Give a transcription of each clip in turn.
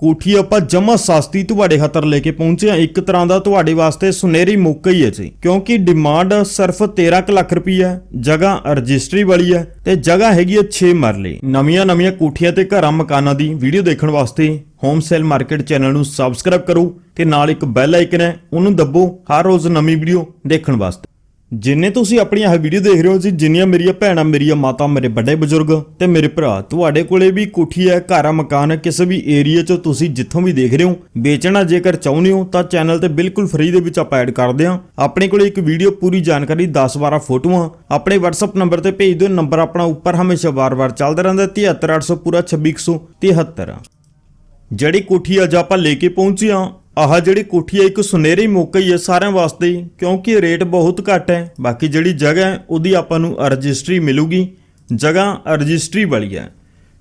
ਕੋਠੀ ਆਪਾਂ ਜਮਾ ਸਸਤੀ ਤੁਹਾਡੇ ਖਾਤਰ ਲੈ ਕੇ ਪਹੁੰਚੇ ਹਾਂ। ਇੱਕ ਤਰ੍ਹਾਂ ਦਾ ਤੁਹਾਡੇ ਵਾਸਤੇ ਸੁਨਹਿਰੀ ਮੌਕਾ ਹੀ ਹੈ ਜੀ। ਕਿਉਂਕਿ ਡਿਮਾਂਡ ਸਿਰਫ 13 ਕੁ ਲੱਖ ਰੁਪਈਆ ਹੈ, ਜਗ੍ਹਾ ਰਜਿਸਟਰੀ ਵਾਲੀ ਹੈ ਤੇ ਜਗ੍ਹਾ ਹੈਗੀ ਹੈ 6 ਮਰਲੇ। ਨਵੀਆਂ ਨਵੀਆਂ ਕੋਠੀਆਂ ਤੇ ਘਰਾਂ ਮਕਾਨਾਂ ਦੀ ਵੀਡੀਓ ਦੇਖਣ ਵਾਸਤੇ ਹੋਮ ਸੇਲ ਮਾਰਕੀਟ ਚੈਨਲ ਨੂੰ ਸਬਸਕ੍ਰਾਈਬ ਕਰੋ ਤੇ ਨਾਲ ਇੱਕ ਬੈਲ ਆਈਕਨ ਹੈ, ਉਹਨੂੰ ਦੱਬੋ ਹਰ ਰੋਜ਼ ਨਵੀਂ ਵੀਡੀਓ ਦੇਖਣ ਵਾਸਤੇ। ਜਿੰਨੇ ਤੁਸੀਂ ਆਪਣੀਆਂ ਇਹ ਵੀਡੀਓ ਦੇਖ ਰਹੇ ਹੋ ਜੀ, ਜਿੰਨੀਆਂ ਮੇਰੀਆਂ ਭੈਣਾਂ, ਮੇਰੀਆਂ ਮਾਤਾ, ਮੇਰੇ ਵੱਡੇ ਬਜ਼ੁਰਗ ਤੇ ਮੇਰੇ ਭਰਾ, ਤੁਹਾਡੇ ਕੋਲੇ ਵੀ ਕੋਠੀ ਹੈ, ਘਰ ਆ ਮਕਾਨ ਹੈ, ਕਿਸੇ ਵੀ ਏਰੀਆ 'ਚ ਤੁਸੀਂ ਜਿੱਥੋਂ ਵੀ ਦੇਖ ਰਹੇ ਹੋ, ਵੇਚਣਾ ਜੇਕਰ ਚਾਹੁੰਦੇ ਹੋ ਤਾਂ ਚੈਨਲ ਤੇ ਬਿਲਕੁਲ ਫ੍ਰੀ ਦੇ ਵਿੱਚ ਆਪਾਂ ਐਡ ਕਰਦੇ ਹਾਂ। ਆਪਣੇ ਕੋਲੇ ਇੱਕ ਵੀਡੀਓ ਪੂਰੀ ਜਾਣਕਾਰੀ 10-12 ਫੋਟੋਆਂ, ਆਪਣੇ WhatsApp ਨੰਬਰ ਤੇ ਭੇਜ ਦਿਓ ਨੰਬਰ ਆਪਣਾ ਉੱਪਰ ਹਮੇਸ਼ਾ ਵਾਰ-ਵਾਰ ਚੱਲਦਾ ਰਹਿੰਦਾ 73800 ਪੂਰਾ 2673 ਜਿਹੜੀ ਕੋਠੀ ਅੱਜ ਆਪਾਂ ਲੈ ਕੇ ਪਹੁੰਚੇ ਹਾਂ ਆਹ ਜਿਹੜੀ ਕੋਠੀ ਹੈ, ਇੱਕ ਸੁਨਹਿਰੀ ਮੌਕਾ ਹੀ ਹੈ ਸਾਰਿਆਂ ਵਾਸਤੇ ਕਿਉਂਕਿ ਰੇਟ ਬਹੁਤ ਘੱਟ ਹੈ। ਬਾਕੀ ਜਿਹੜੀ ਜਗ੍ਹਾ ਹੈ, ਉਹਦੀ ਆਪਾਂ ਨੂੰ ਰਜਿਸਟਰੀ ਮਿਲੂਗੀ। ਜਗ੍ਹਾ ਰਜਿਸਟਰੀ ਵਾਲੀ ਹੈ।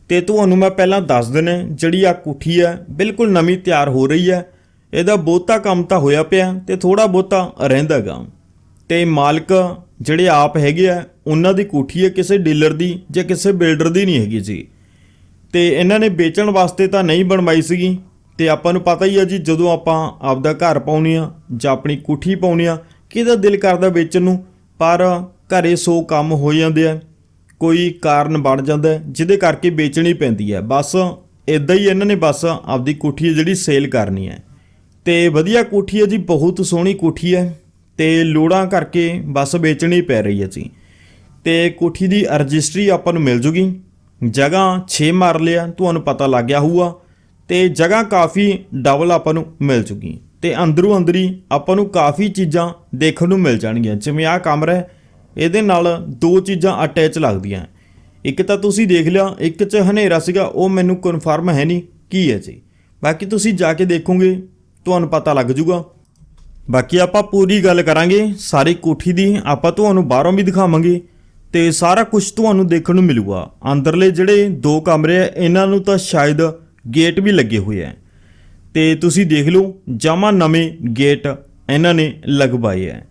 ਤੇ ਤੁਹਾਨੂੰ ਮੈਂ ਪਹਿਲਾਂ ਦੱਸ ਦਿੰਨਾ ਜਿਹੜੀ ਆ ਕੋਠੀ ਹੈ, ਬਿਲਕੁਲ ਨਵੀਂ ਤਿਆਰ ਹੋ ਰਹੀ ਹੈ। ਇਹਦਾ ਬਹੁਤਾ ਕੰਮ ਤਾਂ ਹੋਇਆ ਪਿਆ ਤੇ ਥੋੜਾ ਬਹੁਤਾ ਰਹਿੰਦਾਗਾ ਤੇ ਮਾਲਕ ਜਿਹੜੇ ਆਪ ਹੈਗੇ ਆ, ਉਹਨਾਂ ਦੀ ਕੋਠੀ ਹੈ, ਕਿਸੇ ਡੀਲਰ ਦੀ ਜਾਂ ਕਿਸੇ ਬਿਲਡਰ ਦੀ ਨਹੀਂ ਹੈਗੀ ਜੀ। ਤੇ ਇਹਨਾਂ ਨੇ ਵੇਚਣ ਵਾਸਤੇ ਤਾਂ ਨਹੀਂ ਬਣਵਾਈ ਸੀਗੀ। ਤੇ ਆਪਾਂ ਨੂੰ ਪਤਾ ਹੀ ਆ ਜੀ, ਜਦੋਂ ਆਪਾਂ ਆਪਦਾ ਘਰ ਪਾਉਣੀ ਆ ਜਾਂ ਆਪਣੀ ਕੋਠੀ ਪਾਉਣੀ ਆ, ਕਿਹਦਾ ਦਿਲ ਕਰਦਾ ਵੇਚਣ ਨੂੰ? ਪਰ ਘਰੇ ਸੌ ਕੰਮ ਹੋ ਜਾਂਦੇ ਆ, ਕੋਈ ਕਾਰਨ ਬਣ ਜਾਂਦਾ, ਜਿਹਦੇ ਕਰਕੇ ਵੇਚਣੀ ਪੈਂਦੀ ਹੈ ਬਸ ਇਦਾਂ ਹੀ ਇਹਨਾਂ ਨੇ ਬਸ ਆਪਦੀ ਕੋਠੀ ਹੈ ਜਿਹੜੀ ਸੇਲ ਕਰਨੀ ਹੈ ਤੇ ਵਧੀਆ ਕੋਠੀ ਹੈ ਜੀ, ਬਹੁਤ ਸੋਹਣੀ ਕੋਠੀ ਹੈ ਤੇ ਲੋੜਾਂ ਕਰਕੇ ਬਸ ਵੇਚਣੀ ਪੈ ਰਹੀ ਹੈ ਜੀ। ਤੇ ਕੋਠੀ ਦੀ ਰਜਿਸਟਰੀ ਆਪਾਂ ਨੂੰ ਮਿਲ ਜੂਗੀ। ਜਗ੍ਹਾ 6 ਮਰਲੇ ਆ, ਤੁਹਾਨੂੰ ਪਤਾ ਲੱਗ ਗਿਆ ਹੋਊਗਾ। ਤੇ ਜਗ੍ਹਾ ਕਾਫੀ ਡਬਲ ਆਪਾਂ ਨੂੰ ਮਿਲ ਚੁੱਕੀ ਤੇ ਅੰਦਰੋਂ ਅੰਦਰੀ ਆਪਾਂ ਨੂੰ ਕਾਫੀ ਚੀਜ਼ਾਂ ਦੇਖਣ ਨੂੰ ਮਿਲ ਜਾਣਗੀਆਂ। ਜਿਵੇਂ ਆਹ ਕਮਰਾ ਹੈ, ਇਹਦੇ ਨਾਲ ਦੋ ਚੀਜ਼ਾਂ ਅਟੈਚ ਲੱਗਦੀਆਂ। ਇੱਕ ਤਾਂ ਤੁਸੀਂ ਦੇਖ ਲਿਆ, ਇੱਕ 'ਚ ਹਨੇਰਾ ਸੀਗਾ, ਉਹ ਮੈਨੂੰ ਕਨਫਰਮ ਹੈ ਨਹੀਂ ਕੀ ਹੈ ਜੀ। ਬਾਕੀ ਤੁਸੀਂ ਜਾ ਕੇ ਦੇਖੋਗੇ, ਤੁਹਾਨੂੰ ਪਤਾ ਲੱਗ ਜਾਊਗਾ ਬਾਕੀ ਆਪਾਂ ਪੂਰੀ ਗੱਲ ਕਰਾਂਗੇ, ਸਾਰੀ ਕੋਠੀ ਦੀ। ਆਪਾਂ ਤੁਹਾਨੂੰ ਬਾਹਰੋਂ ਵੀ ਦਿਖਾਵਾਂਗੇ ਤੇ ਸਾਰਾ ਕੁਝ ਤੁਹਾਨੂੰ ਦੇਖਣ ਨੂੰ ਮਿਲੂਗਾ। ਅੰਦਰਲੇ ਜਿਹੜੇ ਦੋ ਕਮਰੇ ਆ, ਇਹਨਾਂ ਨੂੰ ਤਾਂ ਸ਼ਾਇਦ ਗੇਟ ਵੀ ਲੱਗੇ ਹੋਏ ਆ ਤੇ ਤੁਸੀਂ ਦੇਖ ਲਓ, ਜਮਾ ਨਵੇਂ ਗੇਟ ਇਹਨਾਂ ਨੇ ਲਗਵਾਏ ਆ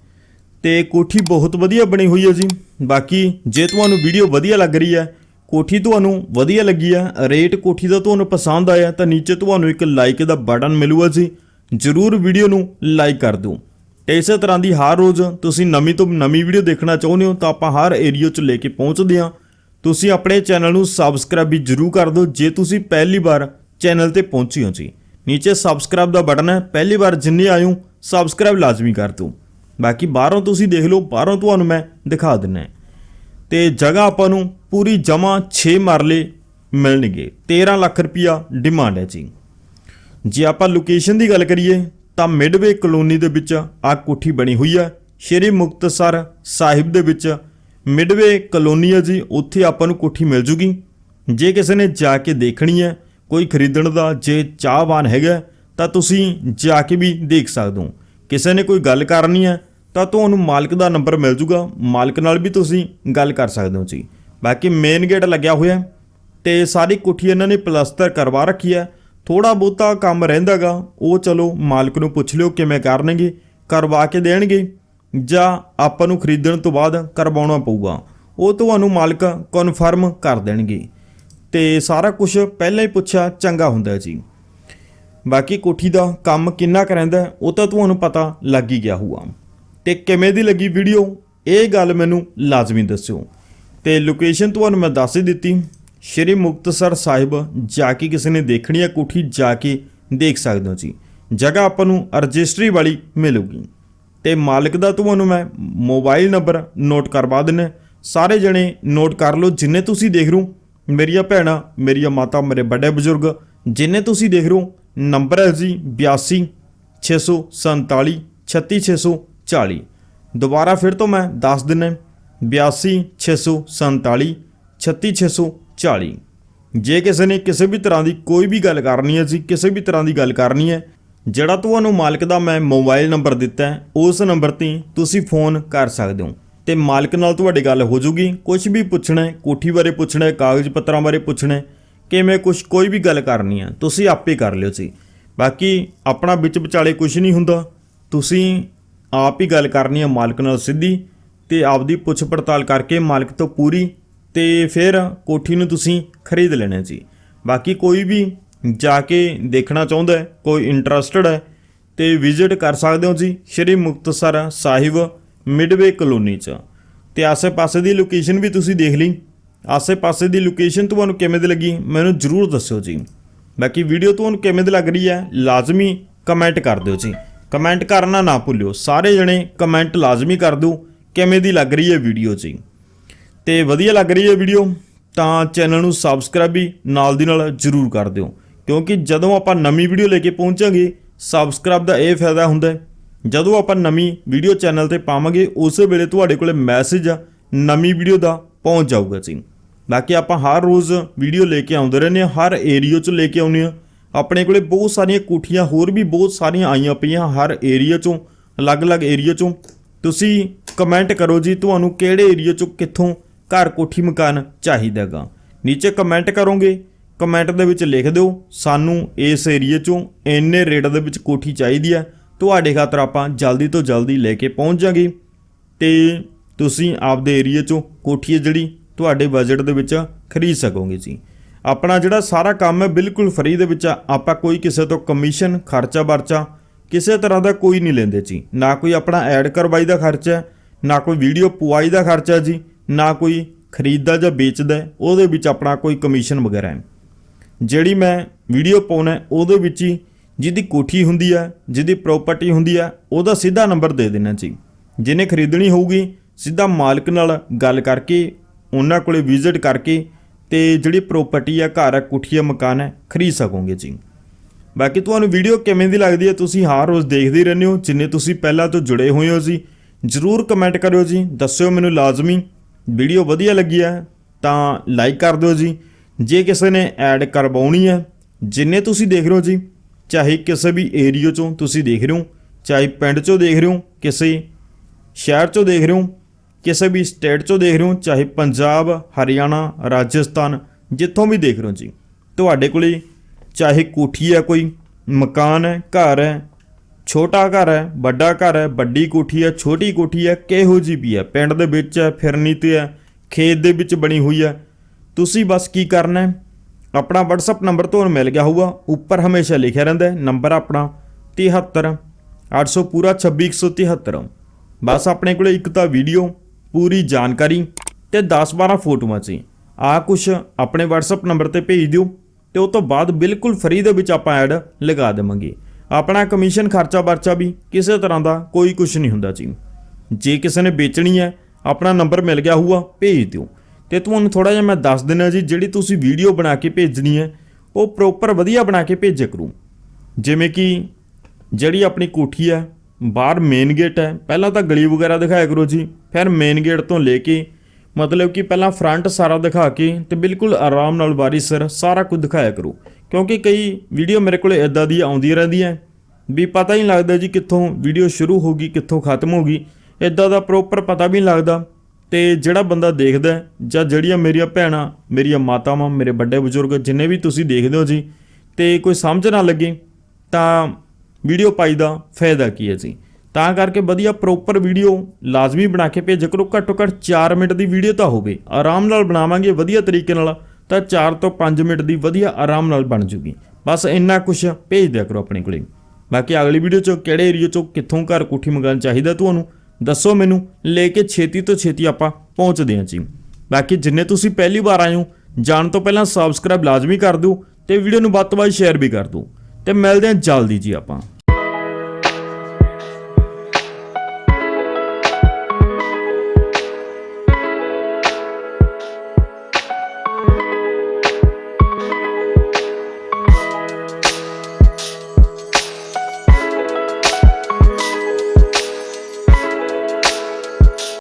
ਤੇ ਕੋਠੀ ਬਹੁਤ ਵਧੀਆ ਬਣੀ ਹੋਈ ਹੈ ਜੀ। ਬਾਕੀ ਜੇ ਤੁਹਾਨੂੰ ਵੀਡੀਓ ਵਧੀਆ ਲੱਗ ਰਹੀ ਹੈ, ਕੋਠੀ ਤੁਹਾਨੂੰ ਵਧੀਆ ਲੱਗੀ ਹੈ, ਰੇਟ ਕੋਠੀ ਦਾ ਤੁਹਾਨੂੰ ਪਸੰਦ ਆਇਆ, ਤਾਂ ਨੀਚੇ ਤੁਹਾਨੂੰ ਇੱਕ ਲਾਈਕ ਦਾ ਬਟਨ ਮਿਲੂਗਾ ਜੀ। ਜਰੂਰ ਵੀਡੀਓ ਨੂੰ ਲਾਈਕ ਕਰ ਦਿਓ। ਤੇ ਇਸੇ ਤਰ੍ਹਾਂ ਦੀ ਹਰ ਰੋਜ਼ ਤੁਸੀਂ ਨਵੀਂ ਤੋਂ ਨਵੀਂ ਵੀਡੀਓ ਦੇਖਣਾ ਚਾਹੁੰਦੇ ਹੋ, ਤਾਂ ਆਪਾਂ ਹਰ ਏਰੀਆ 'ਚ ਲੈ ਕੇ ਪਹੁੰਚਦੇ ਹਾਂ। ਤੁਸੀਂ ਆਪਣੇ ਚੈਨਲ ਨੂੰ ਸਬਸਕ੍ਰਾਈਬ ਵੀ ਜਰੂਰ ਕਰ ਦਿਓ ਜੇ ਤੁਸੀਂ ਪਹਿਲੀ ਵਾਰ ਚੈਨਲ ਤੇ ਪਹੁੰਚੇ ਹੋ ਜੀ। ਨੀਚੇ ਸਬਸਕ੍ਰਾਈਬ ਦਾ ਬਟਨ ਹੈ, ਪਹਿਲੀ ਵਾਰ ਜਿੰਨੇ ਆਇਓ ਸਬਸਕ੍ਰਾਈਬ ਲਾਜ਼ਮੀ ਕਰ ਦਿਓ। ਬਾਕੀ ਬਾਹਰੋਂ ਤੁਸੀਂ ਦੇਖ ਲਓ, ਬਾਹਰੋਂ ਤੁਹਾਨੂੰ ਮੈਂ ਦਿਖਾ ਦਿੰਨਾ ਹੈ। ਤੇ ਜਗ੍ਹਾ ਆਪਾਂ ਨੂੰ ਪੂਰੀ ਜਮਾ 6 ਮਰਲੇ ਮਿਲਣਗੇ। 13 ਲੱਖ ਰੁਪਿਆ ਡਿਮਾਂਡ ਹੈ ਜੀ। ਜੇ ਆਪਾਂ ਲੋਕੇਸ਼ਨ ਦੀ ਗੱਲ ਕਰੀਏ, ਤਾਂ ਮਿਡਵੇ ਕਲੋਨੀ ਦੇ ਵਿੱਚ ਆ ਕੋਠੀ ਬਣੀ ਹੋਈ ਹੈ। ਸ਼੍ਰੀ ਮੁਕਤਸਰ ਸਾਹਿਬ ਦੇ ਵਿੱਚ ਮਿਡਵੇ ਕਲੋਨੀ ਹੈ ਜੀ, ਉੱਥੇ ਆਪਾਂ ਨੂੰ ਕੋਠੀ ਮਿਲ ਜੂਗੀ। ਜੇ ਕਿਸੇ ਨੇ ਜਾ ਕੇ ਦੇਖਣੀ ਹੈ, ਕੋਈ ਖਰੀਦਣ ਦਾ, ਜੇ ਚਾਹਵਾਨ ਹੈਗਾ, ਤਾਂ ਤੁਸੀਂ ਜਾ ਕੇ ਵੀ ਦੇਖ ਸਕਦੇ ਹੋ। ਕਿਸੇ ਨੇ ਕੋਈ ਗੱਲ ਕਰਨੀ ਹੈ, ਤਾਂ ਤੁਹਾਨੂੰ ਮਾਲਕ ਦਾ ਨੰਬਰ ਮਿਲ ਜੂਗਾ। ਮਾਲਕ ਨਾਲ ਵੀ ਤੁਸੀਂ ਗੱਲ ਕਰ ਸਕਦੇ ਹੋ ਜੀ। ਬਾਕੀ ਮੇਨ ਗੇਟ ਲੱਗਿਆ ਹੋਇਆ ਹੈ ਤੇ ਸਾਰੀ ਕੋਠੀ ਇਹਨਾਂ ਨੇ ਪਲਸਤਰ ਕਰਵਾ ਰੱਖੀ ਹੈ। ਥੋੜਾ ਬਹੁਤਾ ਕੰਮ ਰਹਿੰਦਾਗਾ, ਉਹ ਚਲੋ ਮਾਲਕ ਨੂੰ ਪੁੱਛ ਲਿਓ ਕਿਵੇਂ ਕਰਨਗੇ, ਕਰਵਾ ਕੇ ਦੇਣਗੇ। ਜਾਂ ਆਪਾਂ ਨੂੰ ਖਰੀਦਣ ਤੋਂ ਬਾਅਦ ਕਰਵਾਉਣਾ ਪਊਗਾ। ਉਹ ਤੁਹਾਨੂੰ ਮਾਲਕ ਕਨਫਰਮ ਕਰ ਦੇਣਗੇ। ਤੇ ਸਾਰਾ ਕੁਝ ਪਹਿਲਾਂ ਹੀ ਪੁੱਛਿਆ, ਚੰਗਾ ਹੁੰਦਾ ਜੀ। ਬਾਕੀ ਕੋਠੀ ਦਾ ਕੰਮ ਕਿੰਨਾ ਕੁ ਰਹਿੰਦਾ, ਉਹ ਤਾਂ ਤੁਹਾਨੂੰ ਪਤਾ ਲੱਗ ਹੀ ਗਿਆ ਹੋਊਗਾ। ਤੇ ਕਿਵੇਂ ਦੀ ਲੱਗੀ ਵੀਡੀਓ ਇਹ ਗੱਲ ਮੈਨੂੰ ਲਾਜ਼ਮੀ ਦੱਸਿਓ। ਤੇ ਲੋਕੇਸ਼ਨ ਤੁਹਾਨੂੰ ਮੈਂ ਦੱਸ ਹੀ ਦਿੱਤੀ। ਸ਼੍ਰੀ ਮੁਕਤਸਰ ਸਾਹਿਬ ਜਾ ਕੇ ਕਿਸੇ ਨੇ ਦੇਖਣੀ ਹੈ ਕੋਠੀ, ਜਾ ਕੇ ਦੇਖ ਸਕਦੇ ਹੋ ਜੀ। ਜਗ੍ਹਾ ਆਪਾਂ ਨੂੰ ਰਜਿਸਟਰੀ ਵਾਲੀ ਮਿਲੂਗੀ। ਤੇ ਮਾਲਕ ਦਾ ਤੁਹਾਨੂੰ ਮੈਂ ਮੋਬਾਈਲ ਨੰਬਰ ਨੋਟ ਕਰਵਾ ਦਿੰਨਾ ਸਾਰੇ ਜਣੇ ਨੋਟ ਕਰ ਲਓ, ਜਿੰਨੇ ਤੁਸੀਂ ਦੇਖ ਰਹੋ ਮੇਰੀਆਂ ਭੈਣਾਂ, ਮੇਰੀਆਂ ਮਾਤਾ, ਮੇਰੇ ਵੱਡੇ ਬਜ਼ੁਰਗ, ਜਿੰਨੇ ਤੁਸੀਂ ਦੇਖ ਰਹੋ ਨੰਬਰ ਹੈ ਜੀ 82 647 36640 ਦੁਬਾਰਾ ਫਿਰ ਤੋਂ ਮੈਂ ਦੱਸ ਦਿੰਨਾ 82 647 36640 ਜੇ ਕਿਸੇ ਨੇ ਕਿਸੇ ਵੀ ਤਰ੍ਹਾਂ ਦੀ ਕੋਈ ਵੀ ਗੱਲ ਕਰਨੀ ਹੈ ਜੀ, ਕਿਸੇ ਵੀ ਤਰ੍ਹਾਂ ਦੀ ਗੱਲ ਕਰਨੀ ਹੈ ਜਿਹੜਾ ਤੁਹਾਨੂੰ ਮਾਲਕ ਦਾ ਮੈਂ ਮੋਬਾਈਲ ਨੰਬਰ ਦਿੱਤਾ ਉਸ ਨੰਬਰ ਤੇ ਤੁਸੀਂ ਫੋਨ ਕਰ ਸਕਦੇ ਹੋ। ਤੇ ਮਾਲਕ ਨਾਲ ਤੁਹਾਡੀ ਗੱਲ ਹੋ ਜੂਗੀ। ਕੁਝ ਵੀ ਪੁੱਛਣਾ ਹੈ, ਕੋਠੀ ਬਾਰੇ ਪੁੱਛਣਾ ਹੈ, ਕਾਗਜ਼ ਪੱਤਰਾਂ ਬਾਰੇ ਪੁੱਛਣਾ ਹੈ, ਕਿਵੇਂ ਕੁਝ ਕੋਈ ਵੀ ਗੱਲ ਕਰਨੀ ਹੈ, ਤੁਸੀਂ ਆਪੇ ਕਰ ਲਿਓ ਜੀ। ਬਾਕੀ ਆਪਣਾ ਵਿੱਚ ਵਿਚਾਲੇ ਕੁਝ ਨਹੀਂ ਹੁੰਦਾ। ਤੁਸੀਂ ਆਪ ਹੀ ਗੱਲ ਕਰਨੀ ਹੈ ਮਾਲਕ ਨਾਲ ਸਿੱਧੀ ਤੇ ਆਪਦੀ ਪੁੱਛ ਪੜਤਾਲ ਕਰਕੇ ਮਾਲਕ ਤੋਂ ਪੂਰੀ ਤੇ ਫਿਰ ਕੋਠੀ ਨੂੰ ਤੁਸੀਂ ਖਰੀਦ ਲੈਣਾ ਜੀ। ਬਾਕੀ ਕੋਈ ਵੀ ਜਾ ਕੇ ਦੇਖਣਾ ਚਾਹੁੰਦਾ ਹੈ, ਕੋਈ ਇੰਟਰਸਟਡ ਹੈ, ਤੇ ਵਿਜ਼ਿਟ ਕਰ ਸਕਦੇ ਹੋ ਜੀ, ਸ਼੍ਰੀ ਮੁਕਤਸਰ ਸਾਹਿਬ ਮਿਡਵੇ ਕਲੋਨੀ ਚ। ਤੇ ਆਸੇ-ਪਾਸੇ ਦੀ ਲੋਕੇਸ਼ਨ ਵੀ ਤੁਸੀਂ ਦੇਖ ਲਈ। ਆਸੇ-ਪਾਸੇ ਦੀ ਲੋਕੇਸ਼ਨ ਤੁਹਾਨੂੰ ਕਿਵੇਂ ਦੀ ਲੱਗੀ, ਮੈਨੂੰ ਜਰੂਰ ਦੱਸਿਓ ਜੀ। ਬਾਕੀ ਵੀਡੀਓ ਤੁਹਾਨੂੰ ਕਿਵੇਂ ਦੀ ਲੱਗ ਰਹੀ ਹੈ, ਲਾਜ਼ਮੀ ਕਮੈਂਟ ਕਰ ਦਿਓ ਜੀ। ਕਮੈਂਟ ਕਰਨਾ ਨਾ ਭੁੱਲਿਓ, ਸਾਰੇ ਜਣੇ ਕਮੈਂਟ ਲਾਜ਼ਮੀ ਕਰ ਦਿਓ, ਕਿਵੇਂ ਦੀ ਲੱਗ ਰਹੀ ਹੈ ਵੀਡੀਓ ਜੀ। ਤੇ ਵਧੀਆ ਲੱਗ ਰਹੀ ਹੈ ਵੀਡੀਓ ਤਾਂ ਚੈਨਲ ਨੂੰ ਸਬਸਕ੍ਰਾਈਬ ਵੀ ਨਾਲ ਦੀ ਨਾਲ ਜਰੂਰ ਕਰ ਦਿਓ। ਕਿਉਂਕਿ ਜਦੋਂ ਆਪਾਂ ਨਵੀਂ ਵੀਡੀਓ ਲੈ ਕੇ ਪਹੁੰਚਾਂਗੇ ਸਬਸਕ੍ਰਾਈਬ ਦਾ ਇਹ ਫਾਇਦਾ ਹੁੰਦਾ ਹੈ। ਜਦੋਂ ਆਪਾਂ ਨਵੀਂ ਵੀਡੀਓ ਚੈਨਲ ਤੇ ਪਾਵਾਂਗੇ, ਉਸੇ ਵੇਲੇ ਤੁਹਾਡੇ ਕੋਲੇ ਮੈਸੇਜ ਨਵੀਂ ਵੀਡੀਓ ਦਾ ਪਹੁੰਚ ਜਾਊਗਾ ਜੀ। ਬਾਕੀ ਆਪਾਂ ਹਰ ਰੋਜ਼ ਵੀਡੀਓ ਲੈ ਕੇ ਆਉਂਦੇ ਰਹਿੰਦੇ ਹਾਂ, ਹਰ ਏਰੀਆ 'ਚ ਲੈ ਕੇ ਆਉਂਦੇ ਹਾਂ। ਆਪਣੇ ਕੋਲੇ ਬਹੁਤ ਸਾਰੀਆਂ ਕੋਠੀਆਂ, ਹੋਰ ਵੀ ਬਹੁਤ ਸਾਰੀਆਂ ਆਈਆਂ ਪਈਆਂ ਹਰ ਏਰੀਆ 'ਚੋਂ, ਅਲੱਗ-ਅਲੱਗ ਏਰੀਆ 'ਚੋਂ। ਤੁਸੀਂ ਕਮੈਂਟ ਕਰੋ ਜੀ, ਤੁਹਾਨੂੰ ਕਿਹੜੇ ਏਰੀਆ 'ਚੋਂ ਕਿੱਥੋਂ ਘਰ ਕੋਠੀ ਮਕਾਨ ਚਾਹੀਦਾਗਾ ਨੀਚੇ ਕਮੈਂਟ ਕਰੋਗੇ ਕਮੈਂਟ ਦੇ ਵਿੱਚ ਲਿਖ ਦਿਓ, ਸਾਨੂੰ ਇਸ ਏਰੀਏ 'ਚੋਂ ਇੰਨੇ ਰੇਟ ਦੇ ਵਿੱਚ ਕੋਠੀ ਚਾਹੀਦੀ ਹੈ। ਤੁਹਾਡੇ ਖਾਤਰ ਆਪਾਂ ਜਲਦੀ ਤੋਂ ਜਲਦੀ ਲੈ ਕੇ ਪਹੁੰਚ ਜਾਾਂਗੇ ਤੇ ਤੁਸੀਂ ਆਪਦੇ ਏਰੀਏ 'ਚੋਂ ਕੋਠੀ ਹੈ ਜਿਹੜੀ ਤੁਹਾਡੇ ਬਜਟ ਦੇ ਵਿੱਚ ਖਰੀਦ ਸਕੋਗੇ ਜੀ। ਆਪਣਾ ਜਿਹੜਾ ਸਾਰਾ ਕੰਮ ਹੈ ਬਿਲਕੁਲ ਫ੍ਰੀ ਦੇ ਵਿੱਚ ਆ। ਆਪਾਂ ਕੋਈ ਕਿਸੇ ਤੋਂ ਕਮਿਸ਼ਨ ਖਰਚਾ ਵਰਚਾ ਕਿਸੇ ਤਰ੍ਹਾਂ ਦਾ ਕੋਈ ਨਹੀਂ ਲੈਂਦੇ ਜੀ। ਨਾ ਕੋਈ ਆਪਣਾ ਐਡ ਕਰਵਾਈ ਦਾ ਖਰਚਾ ਹੈ, ਨਾ ਕੋਈ ਵੀਡੀਓ ਪੁਆਈ ਦਾ ਖਰਚਾ ਜੀ। ਨਾ ਕੋਈ ਖਰੀਦਦਾ ਜਾਂ ਵੇਚਦਾ ਉਹਦੇ ਵਿੱਚ ਆਪਣਾ ਕੋਈ ਕਮਿਸ਼ਨ ਵਗੈਰਾ ਹੈ। ਜਿਹੜੀ ਮੈਂ ਵੀਡੀਓ ਪਾਉਣਾ ਉਹਦੇ ਵਿੱਚ ਹੀ ਜਿਹਦੀ ਕੋਠੀ ਹੁੰਦੀ ਹੈ ਜਿਹਦੀ ਪ੍ਰਾਪਰਟੀ ਹੁੰਦੀ ਹੈ ਉਹਦਾ ਸਿੱਧਾ ਨੰਬਰ ਦੇ ਦੇਣਾ ਜੀ। ਜਿਹਨੇ ਖਰੀਦਣੀ ਹੋਊਗੀ, ਸਿੱਧਾ ਮਾਲਕ ਨਾਲ ਗੱਲ ਕਰਕੇ, ਉਹਨਾਂ ਕੋਲੇ ਵਿਜ਼ਿਟ ਕਰਕੇ ਤੇ ਜਿਹੜੀ ਪ੍ਰਾਪਰਟੀ ਆ, ਘਰ ਹੈ ਕੋਠੀ ਹੈ ਮਕਾਨ ਹੈ ਖਰੀਦ ਸਕੋਗੇ ਜੀ। ਬਾਕੀ ਤੁਹਾਨੂੰ ਵੀਡੀਓ ਕਿਵੇਂ ਦੀ ਲੱਗਦੀ ਹੈ ਤੁਸੀਂ ਹਰ ਰੋਜ਼ ਦੇਖਦੇ ਰਹਿੰਦੇ ਹੋ। ਜਿੰਨੇ ਤੁਸੀਂ ਪਹਿਲਾਂ ਤੋਂ ਜੁੜੇ ਹੋਏ ਹੋ ਜੀ, ਜਰੂਰ ਕਮੈਂਟ ਕਰਿਓ ਜੀ। ਦੱਸਿਓ ਮੈਨੂੰ ਲਾਜ਼ਮੀ। ਵੀਡੀਓ ਵਧੀਆ ਲੱਗੀ ਹੈ ਤਾਂ ਲਾਈਕ ਕਰ ਦਿਓ ਜੀ। ਜੇ ਕਿਸੇ ਨੇ ਐਡ ਕਰਵਾਉਣੀ ਹੈ, ਜਿੰਨੇ ਤੁਸੀਂ ਦੇਖ ਰਹੇ ਹੋ ਜੀ, ਚਾਹੇ ਕਿਸੇ ਵੀ ਏਰੀਆ ਚੋਂ ਤੁਸੀਂ ਦੇਖ ਰਹੇ ਹੋ, ਚਾਹੇ ਪਿੰਡ ਚੋਂ ਦੇਖ ਰਹੇ ਹੋ, ਕਿਸੇ ਸ਼ਹਿਰ ਚੋਂ ਦੇਖ ਰਹੇ ਹੋ, ਕਿਸੇ ਵੀ ਸਟੇਟ ਚੋਂ ਦੇਖ ਰਹੇ ਹੋ, ਚਾਹੇ ਪੰਜਾਬ, ਹਰਿਆਣਾ, ਰਾਜਸਥਾਨ, ਜਿੱਥੋਂ ਵੀ ਦੇਖ ਰਹੇ ਹੋ ਜੀ, ਤੁਹਾਡੇ ਕੋਲੇ ਚਾਹੇ ਕੋਠੀ ਹੈ ਕੋਈ, ਮਕਾਨ ਹੈ, ਘਰ ਹੈ, ਛੋਟਾ ਘਰ ਹੈ, ਵੱਡਾ ਘਰ ਹੈ, ਵੱਡੀ ਕੋਠੀ ਹੈ, ਛੋਟੀ ਕੋਠੀ ਹੈ, ਕਿਹੋ ਜੀ ਵੀ ਹੈ, ਪਿੰਡ ਦੇ ਵਿੱਚ ਹੈ ਫਿਰਨੀ ਤੇ ਹੈ, ਖੇਤ ਦੇ ਵਿੱਚ ਬਣੀ ਹੋਈ ਹੈ ਤੁਸੀਂ ਬਸ ਕੀ ਕਰਨਾ ਹੈ? ਆਪਣਾ WhatsApp ਨੰਬਰ ਤੁਹਾਨੂੰ ਮਿਲ ਗਿਆ ਹੋਊਗਾ। ਉੱਪਰ ਹਮੇਸ਼ਾ ਲਿਖਿਆ ਰਹਿੰਦਾ ਹੈ ਨੰਬਰ ਆਪਣਾ 73 800 ਪੂਰਾ 26173 ਬਸ ਆਪਣੇ ਕੋਲੇ ਇੱਕ ਤਾਂ ਵੀਡੀਓ ਪੂਰੀ ਜਾਣਕਾਰੀ ਤੇ 10-12 ਫੋਟੋਆਂ ਸੀ। ਆ ਕੁਛ ਆਪਣੇ WhatsApp ਨੰਬਰ ਤੇ ਭੇਜ ਦਿਓ ਤੇ ਉਹ ਤੋਂ ਬਾਅਦ ਬਿਲਕੁਲ ਫ੍ਰੀ ਦੇ ਵਿੱਚ ਆਪਾਂ ਐਡ ਲਗਾ ਦੇਵਾਂਗੇ। ਆਪਣਾ ਕਮਿਸ਼ਨ ਖਰਚਾ ਵਰਚਾ ਵੀ ਕਿਸੇ ਤਰ੍ਹਾਂ ਦਾ ਕੋਈ ਕੁਝ ਨਹੀਂ ਹੁੰਦਾ ਜੀ। ਜੇ ਕਿਸੇ ਨੇ ਵੇਚਣੀ ਹੈ, ਆਪਣਾ ਨੰਬਰ ਮਿਲ ਗਿਆ ਹੋਊਗਾ, ਭੇਜ ਦਿਓ। ਤੇ ਤੁਹਾਨੂੰ ਥੋੜਾ ਜਿਹਾ ਮੈਂ ਦੱਸ ਦਿੰਦਾ ਜੀ, ਜਿਹੜੀ ਤੁਸੀਂ ਵੀਡੀਓ ਬਣਾ ਕੇ ਭੇਜਣੀ ਹੈ, ਉਹ ਪ੍ਰੋਪਰ ਵਧੀਆ ਬਣਾ ਕੇ ਭੇਜਿਆ ਕਰੋ। ਜਿਵੇਂ ਕਿ ਜਿਹੜੀ ਆਪਣੀ ਕੋਠੀ ਹੈ, ਬਾਹਰ ਮੇਨ ਗੇਟ ਹੈ, ਪਹਿਲਾਂ ਤਾਂ ਗਲੀ ਵਗੈਰਾ ਦਿਖਾਇਆ ਕਰੋ ਜੀ, ਫਿਰ ਮੇਨ ਗੇਟ ਤੋਂ ਲੈ ਕੇ, ਮਤਲਬ ਕਿ ਪਹਿਲਾਂ ਫਰੰਟ ਸਾਰਾ ਦਿਖਾ ਕੇ ਤੇ ਬਿਲਕੁਲ ਆਰਾਮ ਨਾਲ ਵਾਰੀ ਸਰ ਸਾਰਾ ਕੁਝ ਦਿਖਾਇਆ ਕਰੋ। ਕਿਉਂਕਿ ਕਈ ਵੀਡੀਓ ਮੇਰੇ ਕੋਲੇ ਇਦਾਂ ਦੀ ਆਉਂਦੀਆਂ ਰਹਿੰਦੀਆਂ ਵੀ ਪਤਾ ਹੀ ਨਹੀਂ ਲੱਗਦਾ ਜੀ ਕਿੱਥੋਂ ਵੀਡੀਓ ਸ਼ੁਰੂ ਹੋਗੀ ਕਿੱਥੋਂ ਖਤਮ ਹੋਗੀ ਇਦਾਂ ਦਾ ਪ੍ਰੋਪਰ ਪਤਾ ਵੀ ਨਹੀਂ ਲੱਗਦਾ। ਤੇ ਜਿਹੜਾ ਬੰਦਾ ਦੇਖਦਾ ਜਾਂ ਜਿਹੜੀਆਂ ਮੇਰੀਆਂ ਭੈਣਾਂ, ਮੇਰੀਆਂ ਮਾਤਾਵਾਂ, ਮੇਰੇ ਵੱਡੇ ਬਜ਼ੁਰਗ, ਜਿੰਨੇ ਵੀ ਤੁਸੀਂ ਦੇਖਦੇ ਹੋ ਜੀ, ਤੇ ਕੋਈ ਸਮਝ ਨਾ ਲੱਗੇ, ਤਾਂ ਵੀਡੀਓ ਪਾਈ ਦਾ ਫਾਇਦਾ ਕੀ ਹੈ ਜੀ? ਤਾਂ ਕਰਕੇ ਵਧੀਆ ਪ੍ਰੋਪਰ ਵੀਡੀਓ ਲਾਜ਼ਮੀ ਬਣਾ ਕੇ ਭੇਜਿਆ ਕਰੋ, ਘੱਟੋ ਘੱਟ 4 ਮਿੰਟ ਦੀ ਵੀਡੀਓ ਤਾਂ ਹੋਵੇ। ਆਰਾਮ ਨਾਲ ਬਣਾਵਾਂਗੇ ਵਧੀਆ ਤਰੀਕੇ ਨਾਲ, ਤਾਂ 4 ਤੋਂ 5 ਮਿੰਟ ਦੀ ਵਧੀਆ ਆਰਾਮ ਨਾਲ ਬਣ ਜੂਗੀ। ਬਸ ਇੰਨਾ ਕੁਝ ਭੇਜ ਦਿਆ ਕਰੋ ਆਪਣੇ ਕੋਲੇ। ਬਾਕੀ ਅਗਲੀ ਵੀਡੀਓ 'ਚ ਕਿਹੜੇ ਏਰੀਆ 'ਚੋਂ ਕਿੱਥੋਂ ਘਰ ਕੋਠੀ ਮੰਗਾਉਣ ਚਾਹੀਦਾ ਤੁਹਾਨੂੰ ਦੱਸੋ ਮੈਨੂੰ, ਲੈ ਕੇ ਛੇਤੀ ਤੋਂ ਛੇਤੀ ਆਪਾਂ ਪਹੁੰਚਦੇ ਹਾਂ ਜੀ। ਬਾਕੀ ਜਿੰਨੇ ਤੁਸੀਂ ਪਹਿਲੀ ਵਾਰ ਆਏ ਹੋ, ਜਾਣ ਤੋਂ ਪਹਿਲਾਂ ਸਬਸਕ੍ਰਾਈਬ ਲਾਜ਼ਮੀ ਕਰ ਦਿਓ ਤੇ ਵੀਡੀਓ ਨੂੰ ਵੱਧ ਤੋਂ ਵੱਧ ਸ਼ੇਅਰ ਵੀ ਕਰ ਦਿਓ। ਤੇ ਮਿਲਦੇ ਹਾਂ ਜਲਦੀ ਜੀ ਆਪਾਂ।